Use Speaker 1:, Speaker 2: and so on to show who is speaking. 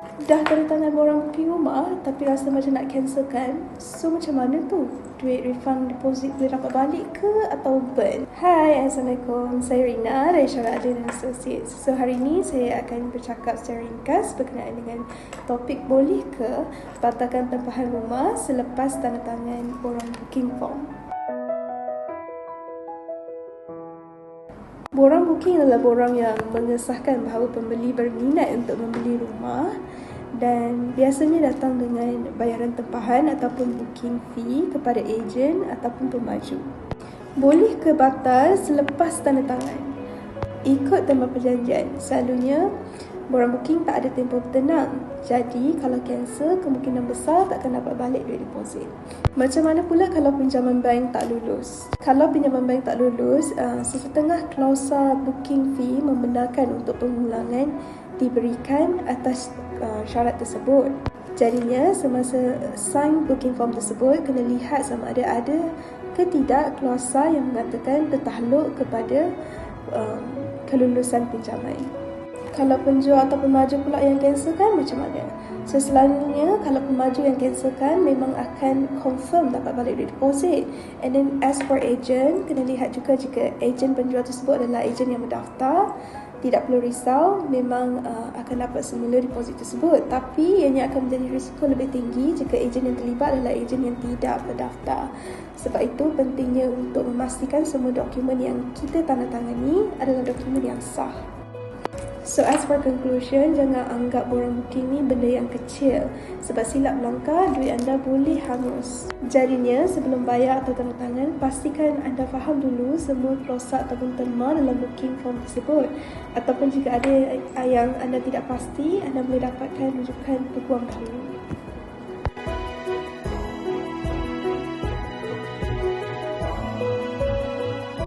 Speaker 1: Dah tanda tangan borang booking rumah tapi rasa macam nak cancelkan. So macam mana tu? Duit refund deposit boleh dapat balik ke atau burn? Hai, Assalamualaikum. Saya Rina dari Syarah Adin Associates. So hari ini saya akan bercakap secara ringkas berkenaan dengan topik boleh ke batalkan tempahan rumah selepas tanda tangan borang booking form. Borang booking adalah borang yang mengesahkan bahawa pembeli berminat untuk membeli rumah dan biasanya datang dengan bayaran tempahan ataupun booking fee kepada ejen ataupun pemaju. Boleh ke batal selepas tanda tangan? Ikut tempat perjanjian. Selalunya borang booking tak ada tempoh tenang. Jadi kalau cancel kemungkinan besar tak akan dapat balik duit deposit. Macam mana pula kalau pinjaman bank tak lulus? Kalau pinjaman bank tak lulus, uh, sesetengah klausa booking fee membenarkan untuk pengulangan diberikan atas uh, syarat tersebut. Jadinya semasa sign booking form tersebut kena lihat sama ada ada ke tidak klausa yang mengatakan tertakluk kepada um, kelulusan pinjaman kalau penjual atau pemaju pula yang cancelkan macam mana? So selalunya kalau pemaju yang cancelkan memang akan confirm dapat balik duit deposit. And then as for agent, kena lihat juga jika agent penjual tersebut adalah agent yang berdaftar, tidak perlu risau, memang uh, akan dapat semula deposit tersebut. Tapi ianya akan menjadi risiko lebih tinggi jika agent yang terlibat adalah agent yang tidak berdaftar. Sebab itu pentingnya untuk memastikan semua dokumen yang kita tanda tangani adalah dokumen yang sah. So as for conclusion, jangan anggap borang booking ni benda yang kecil. Sebab silap langkah, duit anda boleh hangus. Jadinya, sebelum bayar atau tanda tangan, pastikan anda faham dulu semua klausa ataupun terma dalam booking form tersebut. Ataupun jika ada yang anda tidak pasti, anda boleh dapatkan rujukan peguam dahulu.